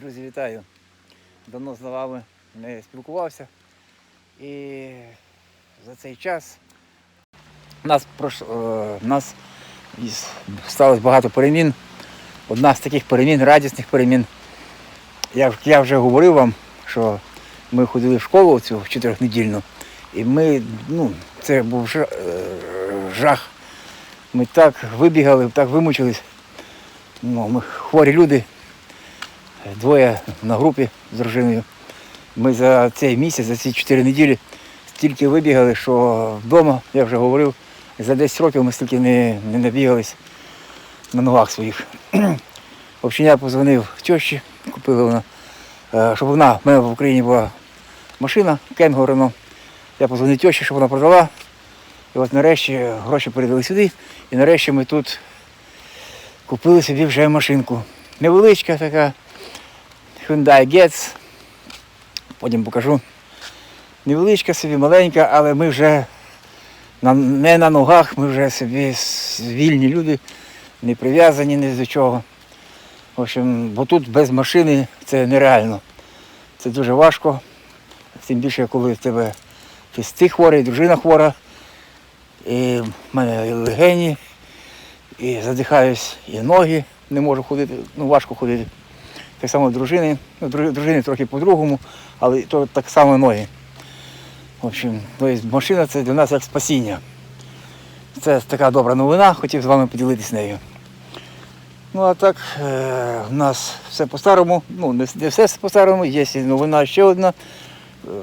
Друзі, вітаю. Давно з вами не спілкувався. І за цей час нас, прош... е, нас сталося багато перемін. Одна з таких перемін, радісних перемін. Я, я вже говорив вам, що ми ходили в школу цю чотирьохнедільну, і ми, ну, це був е, жах. Ми так вибігали, так вимучились. Ну, ми хворі люди, двоє на групі з дружиною. Ми за цей місяць, за ці чотири неділі стільки вибігали, що вдома, я вже говорив, за 10 років ми стільки не, не набігались на ногах своїх. В общем, я позвонив тещі, купила вона, е, щоб вона, в мене в Україні була машина, Кенго Рено. Я позвонив тещі, щоб вона продала. І от нарешті гроші передали сюди. І нарешті ми тут купили собі вже машинку. Невеличка така Hyundai Getz. Потім покажу. Невеличка собі, маленька, але ми вже не на ногах, ми вже собі вільні люди, не прив'язані ні до чого. В общем, бо тут без машини це нереально. Це дуже важко. Тим більше, коли в тебе ти хворий, дружина хвора, і в мене і легені, і задихаюсь, і ноги не можу ходити, ну важко ходити. Так само дружини, ну, дружини трохи по-другому, але то так само ноги. В общем, машина це для нас як спасіння. Це така добра новина, хотів з вами поділитися нею. Ну а так, е, в нас все по-старому, ну не, все по-старому, є новина ще одна.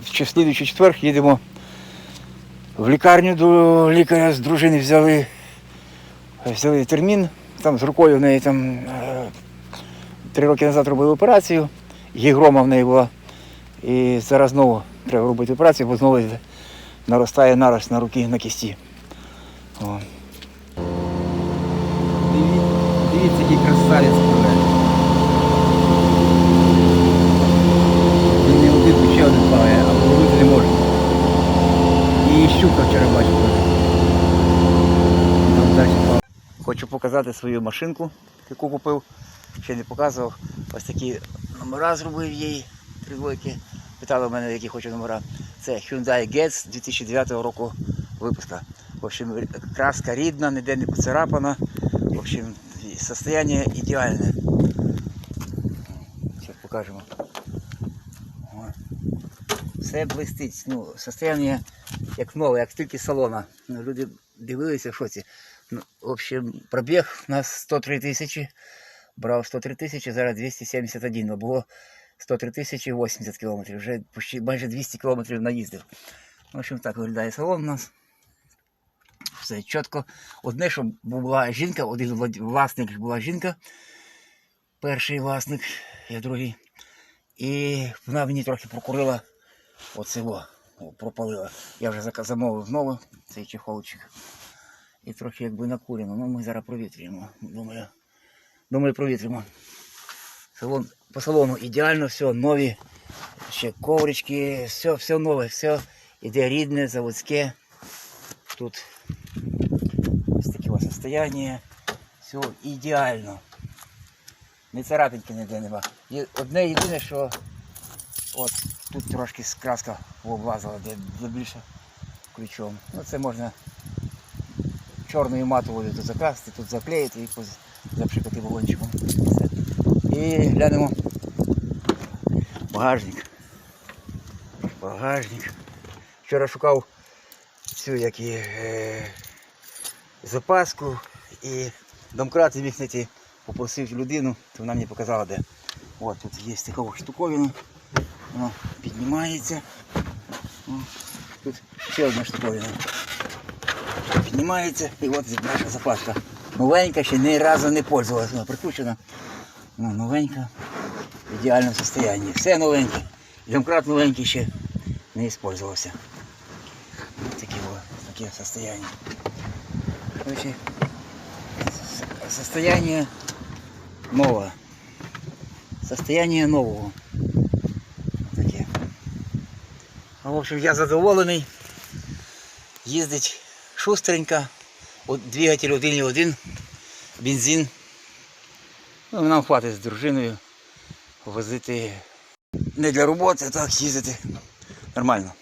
В чи- слідуючий четвер їдемо в лікарню до лікаря з дружини взяли, взяли термін. Там з рукою в неї там е, три роки назад робили операцію, гігрома в неї була. І зараз знову треба робити операцію, бо знову наростає нараз на руки на кісті. О. Дивіться, який красавець пливе. Він не один, ще один плаває, а половити не може. І щука вчора бачив. Хочу показати свою машинку, яку купив. Ще не показував. Ось такі номера зробив їй. Три двойки. В мене, які хочу номера. Це Hyundai Getz 2009 року випуска. В общем, краска рідна, ніде не поцарапана. В общем, состояние ідеальне. Зараз покажемо. Все блистить. Ну, состояние як нове, як тільки салона. Ну, люди дивилися в шоці. Ну, в общем, пробіг у нас 103 тисячі. Брав 103 тисячі, зараз 271, а було 103 тисячі 80 кілометрів. Вже почти майже 200 кілометрів наїздив. В общем, так виглядає салон у нас. Все чітко. Одне, що була жінка, один власник була жінка. Перший власник, я другий. І вона мені трохи прокурила оце во, о, пропалила. Я вже замовив знову цей чехолчик. І трохи якби накурено. Ну ми зараз провітрюємо. Думаю, думаю, провітримо. Салон, по салону ідеально, все нові, ще коврички, все, все нове, все іде рідне, заводське. Тут ось таке ось состояние. Все ідеально. Не царапинки ніде нема. Одне єдине, що от тут трошки краска облазила, де, більше ключом. Ну це можна чорною матовою тут закрасити, тут заклеїти і запшикати балончиком. Все. І глянемо багажник. Багажник. Вчора шукав цю як і, е, запаску і домкрат зміг знайти. Попросив людину, то вона мені показала де. От тут є така штуковина. Воно піднімається. О, тут ще одна штуковина. Піднімається і от наша запаска. Новенька, ще ні разу не пользувалася, вона прикручена. Ну, новенька, в ідеальному состоянні. Все новеньке. Домкрат новенький ще не использовался. Такі вот, таке состояние. Короче, состояние новое. Состояние нового. Таке. Ну, в общем, я задоволений. Їздить шустренько. От двигатель один і один. Бензин. Ну, нам хватить з дружиною. возити не для роботи, а так їздити нормально.